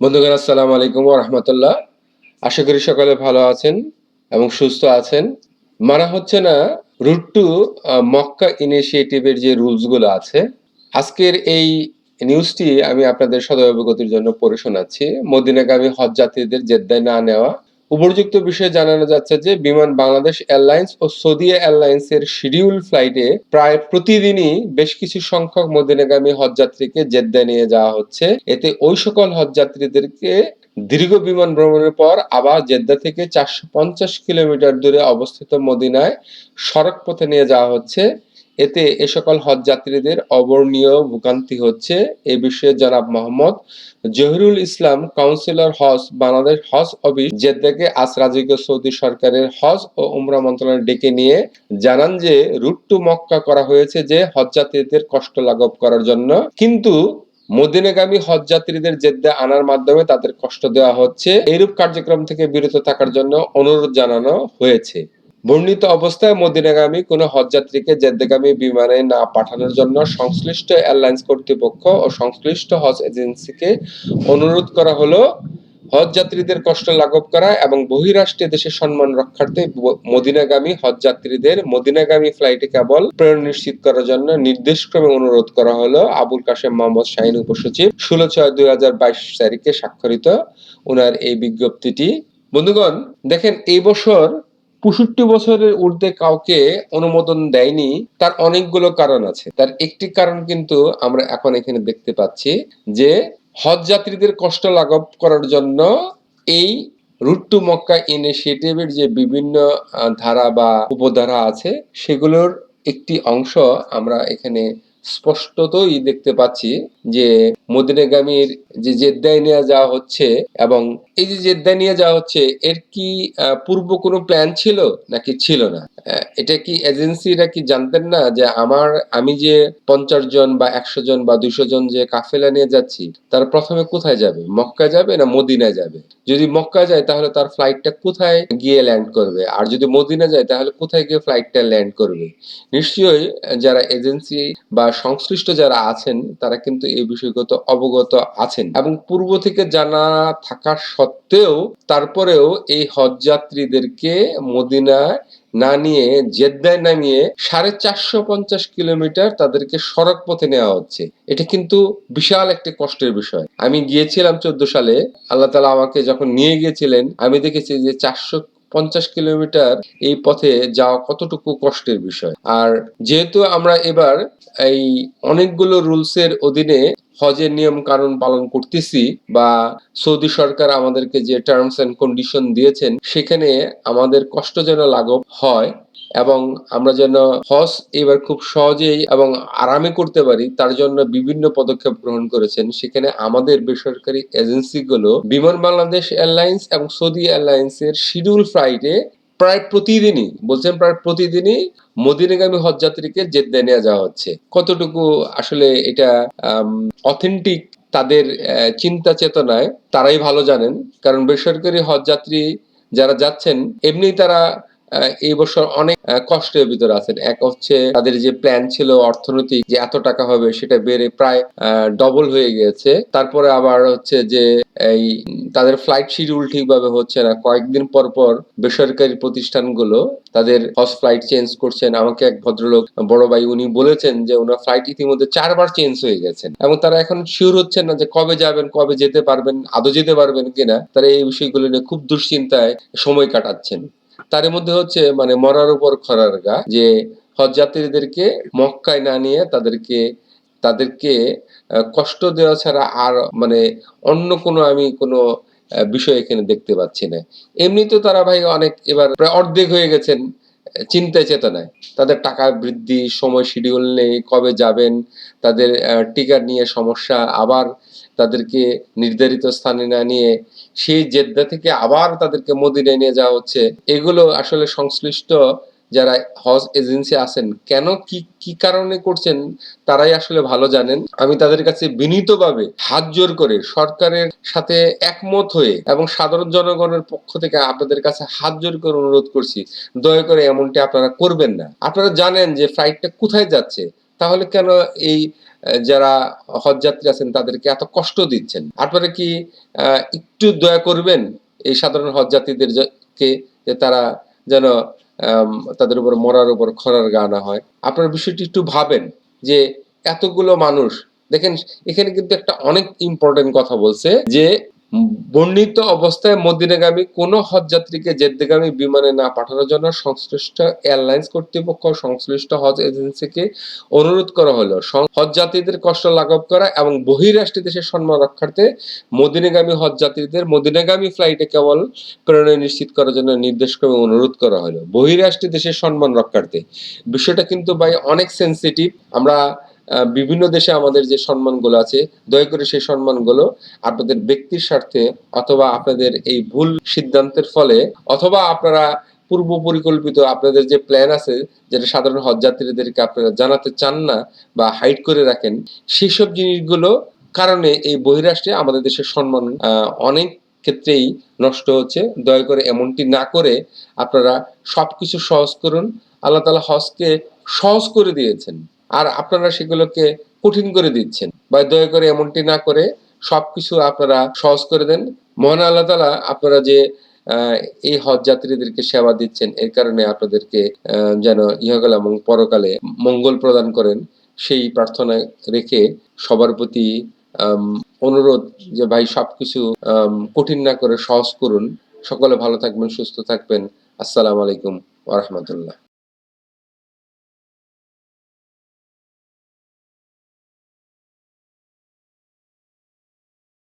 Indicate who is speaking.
Speaker 1: বন্ধুগণ, আসসালামু আলাইকুম রহমতুল্লাহ। আশা করি সকলে ভালো আছেন এবং সুস্থ আছেন। মানা হচ্ছে না রুট টু মক্কা ইনিশিয়েটিভের যে রুলসগুলো আছে, আজকের এই নিউজটি আমি আপনাদের সদয় অবগতির জন্য পড়ে শোনাচ্ছি। মদিনাগামী হজ যাত্রীদের জেদ্দায় না নেওয়া উপযুক্ত বিষয়ে জানানো যাচ্ছে যে, বিমান বাংলাদেশ এয়ারলাইন্স ও সৌদি এয়ারলাইন্স এর শিডিউল ফ্লাইটে প্রায় প্রতিদিনই বেশ কিছু সংখ্যক মদিনাগামী হজযাত্রীকে জেদ্দায় নিয়ে যাওয়া হচ্ছে। এতে ওই সকল হজযাত্রীদেরকে দীর্ঘ বিমান ভ্রমণের পর আবার জেদ্দা থেকে চারশো পঞ্চাশ কিলোমিটার দূরে অবস্থিত মদিনায় সড়ক পথে নিয়ে যাওয়া হচ্ছে। এতে এ সকল হজ যাত্রীদের অবর্ণীয় ভোগান্তি হচ্ছে। এ বিষয়ে জনাব মোহাম্মদ জহিরুল ইসলাম, কাউন্সিলর হজ, বাংলাদেশ হজ অফিস, জেদ্দাকে আজ সৌদি সরকারের হজ ও উমরা মন্ত্রণালয় ডেকে নিয়ে জানান যে, রুট টু মক্কা করা হয়েছে যে, হজ যাত্রীদের কষ্ট লাঘব করার জন্য। কিন্তু মদিনাগামী হজ যাত্রীদের জেদ্দা আনার মাধ্যমে তাদের কষ্ট দেওয়া হচ্ছে। এইরূপ কার্যক্রম থেকে বিরত থাকার জন্য অনুরোধ জানানো হয়েছে। বর্ণিত অবস্থায় মদিনাগামী কোনো হজযাত্রীকে জেদ্দাগামী বিমানে না পাঠানোর জন্য সংশ্লিষ্ট এয়ারলাইন্স কর্তৃপক্ষ ও সংশ্লিষ্ট হজ এজেন্সিকে অনুরোধ করা হলো হজ যাত্রীদের কষ্ট লাঘব করা এবং বহিরাষ্ট্রে দেশের সম্মান রক্ষার্থে মদিনাগামী হজ যাত্রীদের মদিনাগামী ফ্লাইটে কেবল প্রেরণ নিশ্চিত করার জন্য নির্দেশক্রমে অনুরোধ করা হলো। আবুল কাশেম মোহাম্মদ শাহিন উপসচিব, ষোলো ছয় দুই হাজার বাইশ তারিখে স্বাক্ষরিত। ওনার এই বিজ্ঞপ্তিটি। বন্ধুগণ, দেখেন এই বছর পঁয়ষট্টি বছরের ঊর্ধ্বে কাউকে অনুমোদন দেয়নি, তার অনেকগুলো কারণ আছে। তার একটি কারণ কিন্তু আমরা এখন এখানে দেখতে পাচ্ছি যে হজ যাত্রীদের কষ্ট লাঘব করার জন্য এই রুট টু মক্কা ইনিশিয়েটিভের যে বিভিন্ন ধারা বা উপধারা আছে, সেগুলোর একটি অংশ আমরা এখানে স্পষ্টতই দেখতে পাচ্ছি যে মদিনাগামীর যে জেদ্দায় নিয়ে যাওয়া হচ্ছে এবং এই যে জেদ্দায় নিয়ে যাওয়া হচ্ছে, এর কি পূর্ব কোনো প্ল্যান ছিল নাকি ছিল না? এটা কি এজেন্সিরা কি জানতেন না যে আমার, আমি যে পঞ্চাশ জন বা একশো জন বা দুইশো জন যে কাফেলা নিয়ে যাচ্ছি, তার প্রথমে কোথায় যাবে? মক্কা যাবে না মদিনা যাবে? যদি মক্কা যায়, তাহলে তার ফ্লাইটটা কোথায় গিয়ে ল্যান্ড করবে? আর যদি মদিনা যায়, তাহলে কোথায় গিয়ে ফ্লাইটটা ল্যান্ড করবে? নিশ্চয়ই যারা এজেন্সি বা সংশ্লিষ্ট যারা আছেন, তারা কিন্তু এই বিষয়গত অবগত আছেন। এবং পূর্ব থেকে জানা থাকা সত্ত্বেও, তারপরেও এই হজ যাত্রীদেরকে মদিনায় না নিয়ে জেদ্দায় নামিয়ে সাড়ে চারশো পঞ্চাশ কিলোমিটার তাদেরকে সড়ক পথে নেওয়া হচ্ছে। এটা কিন্তু বিশাল একটা কষ্টের বিষয়। আমি গিয়েছিলাম চোদ্দ সালে। আল্লাহ তালা আমাকে যখন নিয়ে গিয়েছিলেন, আমি দেখেছি যে চারশো পঞ্চাশ কিলোমিটার এই পথে যাওয়া কতটুকু কষ্টের বিষয়। আর যেহেতু আমরা এবার এই অনেকগুলো রুলসের অধীনে হজের নিয়ম কানুন পালন করতেছি বা সৌদি সরকার আমাদেরকে যে টার্মস এন্ড কন্ডিশন দিয়েছেন, সেখানে আমাদের কষ্ট যেন লাঘব হয় এবং আমরা যেন হজ এবার খুব সহজেই এবং আরামে করতে পারি, তার জন্য বিভিন্ন পদক্ষেপ গ্রহণ করেছেন। সেখানে আমাদের বেসরকারি এজেন্সিগুলো বিমান বাংলাদেশ এয়ারলাইন্স এবং সৌদি এয়ারলাইন্সের শিডিউল ফ্লাইটে প্রায় প্রতিদিনই, বলছেন প্রায় প্রতিদিনই মদিনাগামী হজযাত্রীকে জেদ্দায় নিয়ে যাওয়া হচ্ছে। কতটুকু আসলে এটা অথেন্টিক তাদের চিন্তা চেতনায়, তারাই ভালো জানেন। কারণ বেসরকারি হজযাত্রী যারা যাচ্ছেন, এমনি তারা এই বছর অনেক কষ্টের ভিতরে আছেন। এক হচ্ছে তাদের যে প্ল্যান ছিল অর্থনৈতিক যে এত টাকা হবে সেটা বেড়ে প্রায় ডবল হয়ে গেছে তারপরে আবার হচ্ছে যে এই তাদের ফ্লাইট শিডিউল ঠিকভাবে হচ্ছে না। কয়েকদিন পর পর বেসরকারি প্রতিষ্ঠানগুলো তাদের হজ ফ্লাইট চেঞ্জ করছেন। আমাকে এক ভদ্রলোক, বড় ভাই উনি বলেছেন যে ওনার ফ্লাইট ইতিমধ্যে চারবার চেঞ্জ হয়ে গেছেন। এবং তারা এখন শিওর হচ্ছেন না যে কবে যাবেন, কবে যেতে পারবেন, আদৌ যেতে পারবেন কিনা। তারা এই বিষয়গুলো নিয়ে খুব দুশ্চিন্তায় সময় কাটাচ্ছেন। তার মধ্যে হচ্ছে মানে মরার উপর খরার গা, যে হজ যাত্রীদেরকে মক্কায় না নিয়ে তাদেরকে তাদেরকে কষ্ট দেওয়া ছাড়া আর মানে অন্য কোনো আমি কোনো বিষয় এখানে দেখতে পাচ্ছি না। এমনিতে তারা ভাই অনেক এবার প্রায় অর্ধেক হয়ে গেছেন, চিন্তায় চেতনায়। তাদের টাকা বৃদ্ধি, সময় শিডিউল নেই, কবে যাবেন, তাদের টিকার নিয়ে সমস্যা, আবার তাদেরকে নির্ধারিত স্থানে না নিয়ে সেই জেদ্দা থেকে আবার তাদেরকে মদিনায় নিয়ে যাওয়া হচ্ছে। এগুলো আসলে সংশ্লিষ্ট যারা হজ এজেন্সি আছেন, কেন কি কি কারণে করছেন তারাই আসলে ভালো জানেন। আমি তাদের কাছে বিনীতভাবে হাত জোর করে সরকারের সাথে একমত হয়ে এবং সাধারণ জনগণের পক্ষ থেকে আপনাদের কাছে হাত জোর করে অনুরোধ করছি, দয়া করে এমনটি আপনারা করবেন না। আপনারা জানেন যে ফ্লাইটটা কোথায় যাচ্ছে তাহলে কেন এই যারা হজযাত্রী আছেন তাদেরকে এত কষ্ট দিচ্ছেন? আপনারা কি একটু দয়া করবেন এই সাধারণ হজযাত্রীদের যে- তারা যেন তাদের উপর মরার উপর খরার গা না হয়? আপনারা বিষয়টি একটু ভাবেন যে এতগুলো মানুষ, দেখেন এখানে কিন্তু একটা অনেক ইম্পর্টেন্ট কথা বলছে যে বর্ণিত অবস্থায় মদিনাগামী কোনো হজযাত্রীকে জেদ্দেগামী বিমানে না পাঠানোর জন্য সংশ্লিষ্ট এয়ারলাইন্স কর্তৃপক্ষ সংশ্লিষ্ট হজ এজেন্সিকে অনুরোধ করা হলো। হজযাত্রীদের কষ্ট লাঘব করা এবং বহিরাষ্ট্রী দেশের সম্মান রক্ষার্থে মদিনাগামী হজযাত্রীদের মদিনাগামী ফ্লাইটে কেবল প্রেরণা নিশ্চিত করার জন্য নির্দেশ করে অনুরোধ করা হলো। বহিরাষ্ট্রী দেশের সম্মান রক্ষার্থে। বিষয়টা কিন্তু ভাই অনেক সেনসিটিভ আমরা বিভিন্ন দেশে আমাদের যে সম্মানগুলো আছে, দয়া করে সেই সম্মানগুলো আপনাদের ব্যক্তির স্বার্থে অথবা আপনাদের এই ভুল সিদ্ধান্তের ফলে অথবা আপনারা পূর্ব পরিকল্পিত আপনাদের যে প্ল্যান আছে, যেটা সাধারণ হজযাত্রীদেরকে আপনারা জানাতে চান না বা হাইড করে রাখেন, সেসব জিনিসগুলো কারণে এই বহিরাষ্ট্রে আমাদের দেশের সম্মান অনেক ক্ষেত্রেই নষ্ট হচ্ছে। দয়া করে এমনটি না করে আপনারা সবকিছু সহজ করুন। আল্লাহ তালা হজকে সহজ করে দিয়েছেন। আর আপনারা সেগুলোকে কঠিন করে দিচ্ছেন। বা দয়া করে এমনটি না করে সবকিছু আপনারা সহজ করে দেন। মহান আল্লাহ তালা আপনারা যে এই হজ যাত্রীদেরকে সেবা দিচ্ছেন, এর কারণে আপনাদেরকে যেন ইহকাল এবং পরকালে মঙ্গল প্রদান করেন, সেই প্রার্থনা রেখে সবার প্রতি অনুরোধ যে ভাই সবকিছু কঠিন না করে সহজ করুন। সকলে ভালো থাকবেন, সুস্থ থাকবেন। আসসালামু আলাইকুম ওরহমতুল্লাহ